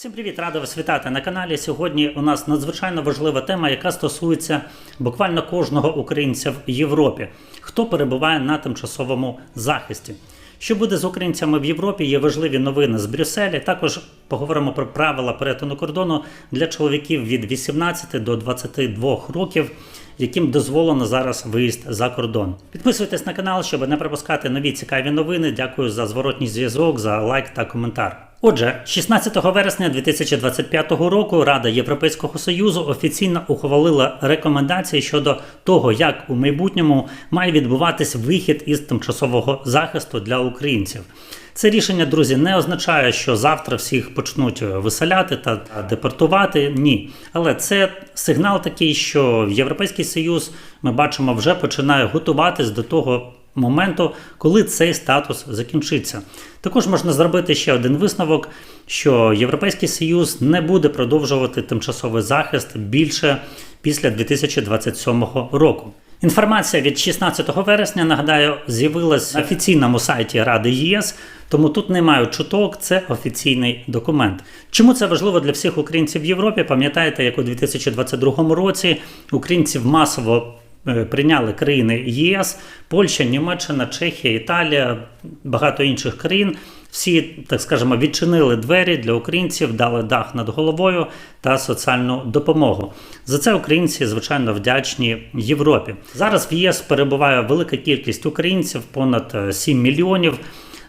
Всім привіт, рада вас вітати на каналі. Сьогодні у нас надзвичайно важлива тема, яка стосується буквально кожного українця в Європі, хто перебуває на тимчасовому захисті. Що буде з українцями в Європі? Є важливі новини з Брюсселя. Також поговоримо про правила перетину кордону для чоловіків від 18 до 22 років, яким дозволено зараз виїзд за кордон. Підписуйтесь на канал, щоб не пропускати нові цікаві новини. Дякую за зворотній зв'язок, за лайк та коментар. Отже, 16 вересня 2025 року Рада Європейського Союзу офіційно ухвалила рекомендації щодо того, як у майбутньому має відбуватись вихід із тимчасового захисту для українців. Це рішення, друзі, не означає, що завтра всіх почнуть виселяти та депортувати. Ні, але це сигнал такий, що Європейський Союз ми бачимо вже починає готуватись до того моменту, коли цей статус закінчиться. Також можна зробити ще один висновок, що Європейський Союз не буде продовжувати тимчасовий захист більше після 2027 року. Інформація від 16 вересня, нагадаю, з'явилась на офіційному сайті Ради ЄС, тому тут немає чуток, це офіційний документ. Чому це важливо для всіх українців в Європі? Пам'ятаєте, як у 2022 році українців масово прийняли країни ЄС, Польща, Німеччина, Чехія, Італія, багато інших країн. Всі, так скажемо, відчинили двері для українців, дали дах над головою та соціальну допомогу. За це українці, звичайно, вдячні Європі. Зараз в ЄС перебуває велика кількість українців, понад е, 7 мільйонів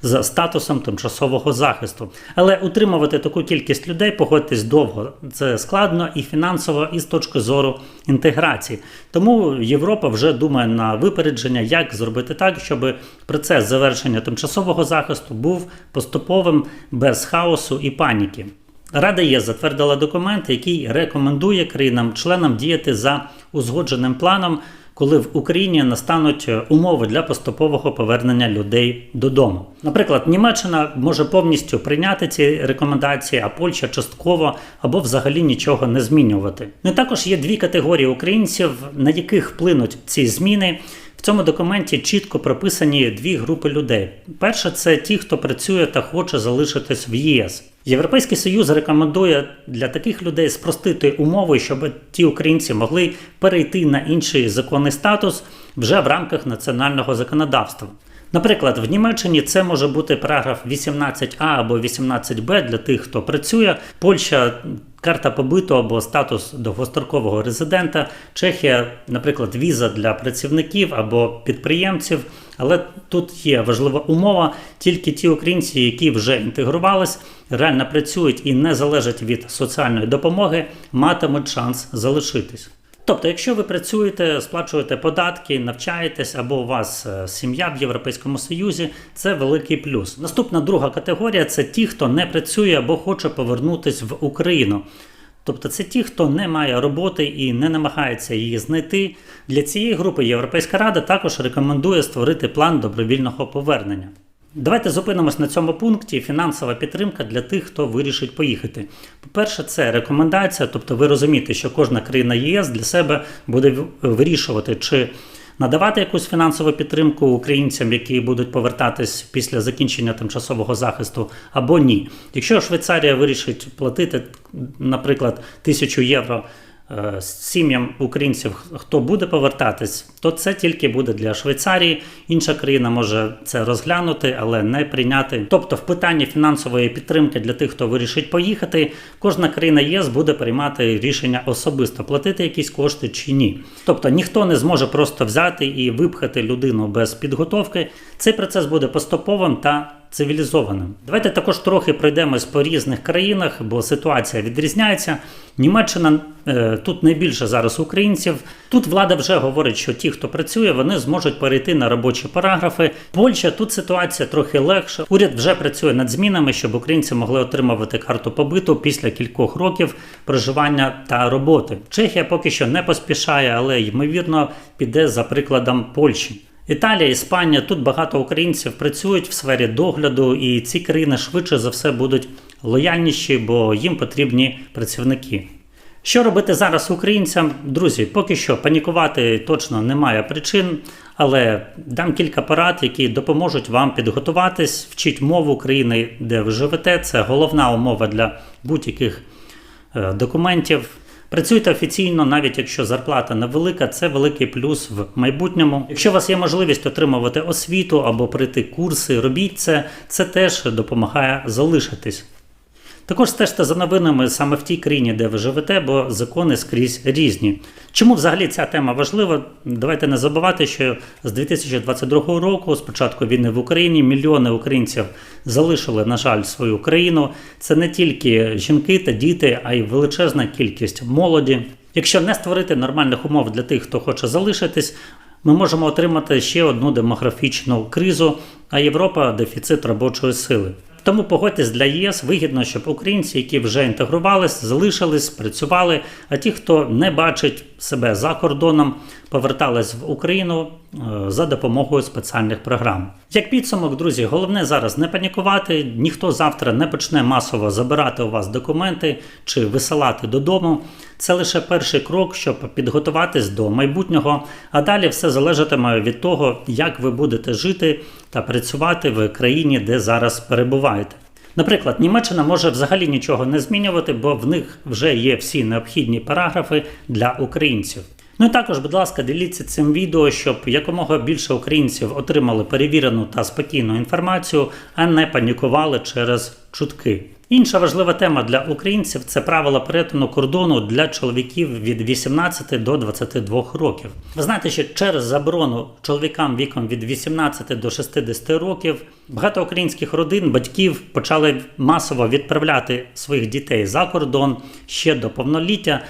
за статусом тимчасового захисту. Але утримувати таку кількість людей, погодьтесь довго. Це складно і фінансово, і з точки зору інтеграції. Тому Європа вже думає на випередження, як зробити так, щоб процес завершення тимчасового захисту був поступовим без хаосу і паніки. Рада ЄС затвердила документ, який рекомендує країнам-членам діяти за узгодженим планом, коли в Україні настануть е, умови для поступового повернення людей додому. Наприклад, Німеччина може повністю прийняти ці рекомендації, а Польща частково або взагалі нічого не змінювати. Не також є дві категорії українців, на яких вплинуть ці зміни. В цьому документі чітко прописані дві групи людей. Перша це ті, хто працює та хоче залишитись в ЄС. Європейський Союз рекомендує для таких людей спростити умови, щоб ті українці могли перейти на інший законний статус вже в рамках національного законодавства. Наприклад, в Німеччині це може бути параграф 18а або 18б для тих, хто працює. Польща карта побиту або статус довгострокового резидента. Чехія, наприклад, віза для працівників або підприємців. Але тут є важлива умова: тільки ті українці, які вже інтегрувались, реально працюють і не залежать від соціальної допомоги, матимуть шанс залишитись. Тобто, якщо ви працюєте, сплачуєте податки, навчаєтесь або у вас е, сім'я в Європейському Союзі, це великий плюс. Наступна друга категорія це ті, хто не працює або хоче повернутися в Україну. Тобто це ті, хто не має роботи і не намагається її знайти. Для цієї групи Європейська Рада також рекомендує створити план добровільного повернення. Давайте зупинимось на цьому пункті. Фінансова підтримка для тих, хто вирішить поїхати. По-перше, це рекомендація, тобто ви розумієте, що кожна країна ЄС для себе буде вирішувати, чи надавати якусь фінансову підтримку українцям, які будуть повертатись після закінчення тимчасового захисту, або ні. Якщо Швейцарія вирішить платити, наприклад, тисячу євро. Е, Сім'ям українців, хто буде повертатись, то це тільки буде для Швейцарії. Інша країна може це розглянути, але не прийняти. Тобто, в питанні фінансової підтримки для тих, хто вирішить поїхати, кожна країна ЄС буде приймати рішення особисто платити якісь кошти чи ні. Тобто ніхто не зможе просто взяти і випхати людину без підготовки. Цей процес буде поступовим та цивілізованим. Давайте також трохи пройдемось по різних країнах, бо ситуація відрізняється. Німеччина е, тут найбільше зараз українців. Тут влада вже говорить, що ті, хто працює, вони зможуть перейти на робочі параграфи. Польща тут ситуація трохи легша. Уряд вже працює над змінами, щоб українці могли отримувати карту побиту після кількох років проживання та роботи. Чехія поки що не поспішає, але ймовірно піде за прикладом Польщі. Італія, Іспанія, тут багато українців працюють в сфері догляду, і ці країни швидше за все будуть лояльніші, бо їм потрібні працівники. Що робити зараз українцям? Друзі, поки що панікувати точно немає причин, Але дам кілька порад, які допоможуть вам підготуватись, вчіть мову країни, де ви живете. Це головна умова для будь-яких е, документів. Працюйте офіційно, навіть якщо зарплата невелика, це великий плюс в майбутньому. Якщо у вас є можливість отримувати освіту або пройти курси, робіть це, це теж допомагає залишитись. Також стежте за новинами саме в тій країні, де ви живете, бо закони скрізь різні. Чому взагалі ця тема важлива? Давайте не забувати, що з 2022 року, з початку війни в Україні, мільйони українців залишили, на жаль, свою країну. Це не тільки жінки та діти, а й величезна кількість молоді. Якщо не створити нормальних умов для тих, хто хоче залишитись, ми можемо отримати ще одну демографічну кризу, а Європа дефіцит робочої сили. Тому погодьтесь для ЄС вигідно, щоб українці, які вже інтегрувались, залишились, працювали. А ті, хто не бачить себе за кордоном, повертались в Україну е, за допомогою спеціальних програм. Як підсумок, друзі, головне зараз не панікувати. Ніхто завтра не почне масово забирати у вас документи чи висилати додому. Це лише перший крок, щоб підготуватись до майбутнього. А далі все залежатиме від того, як ви будете жити та працювати в країні, де зараз перебуваєте. Наприклад, Німеччина може взагалі нічого не змінювати, бо в них вже є всі необхідні параграфи для українців. Ну і також, будь ласка, діліться цим відео, щоб якомога більше українців отримали перевірену та спокійну інформацію, а не панікували через чутки. Інша важлива тема для українців це правила перетину кордону для чоловіків від 18 до 22 років. Ви знаєте, що через заборону чоловікам віком від 18 до 60 років багато українських родин, батьків почали масово відправляти своїх дітей за кордон ще до повноліття.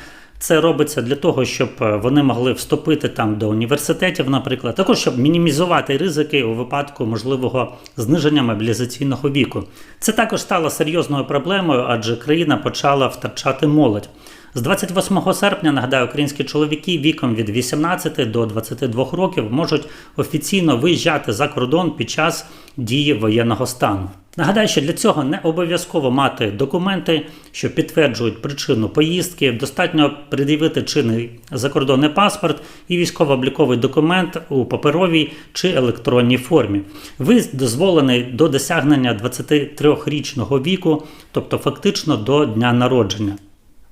Це робиться для того, щоб е, вони могли вступити там до університетів, наприклад, також щоб мінімізувати ризики у випадку можливого зниження мобілізаційного віку. Це також стало серйозною проблемою, адже країна почала втрачати молодь. З 28 серпня, нагадаю, українські чоловіки віком від 18 до 22 років можуть офіційно виїжджати за кордон під час дії воєнного стану. Нагадаю, що для цього не обов'язково мати документи, що підтверджують причину поїздки. Достатньо пред'явити чинний закордонний паспорт і військово-обліковий документ у паперовій чи електронній формі. Ви дозволений до досягнення 23-річного віку, тобто фактично до дня народження.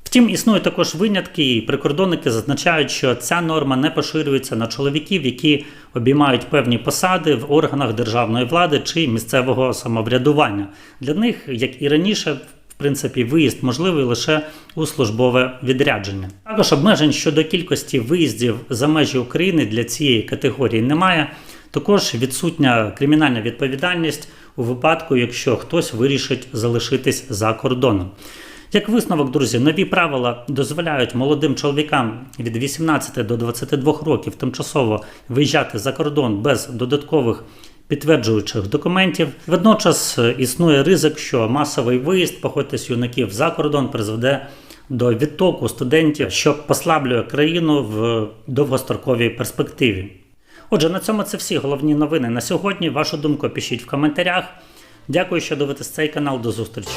Втім, існують також винятки, і прикордонники зазначають, що ця норма не поширюється на чоловіків, які обіймають певні посади в органах державної влади чи місцевого самоврядування. Для них, як і раніше, в принципі, виїзд можливий лише у службове відрядження. Також обмежень щодо кількості виїздів за межі України для цієї категорії немає. Також відсутня кримінальна відповідальність у випадку, якщо хтось вирішить залишитись за кордоном. Як висновок, друзі, нові правила дозволяють молодим чоловікам від 18 до 22 років тимчасово виїжджати за кордон без додаткових підтверджуючих документів. Водночас е, існує ризик, що масовий виїзд походьтесь юнаків за кордон призведе до відтоку студентів, що послаблює країну в довгостроковій перспективі. Отже, на цьому це всі головні новини на сьогодні. Вашу думку пишіть в коментарях. Дякую, що дивитесь цей канал. До зустрічі.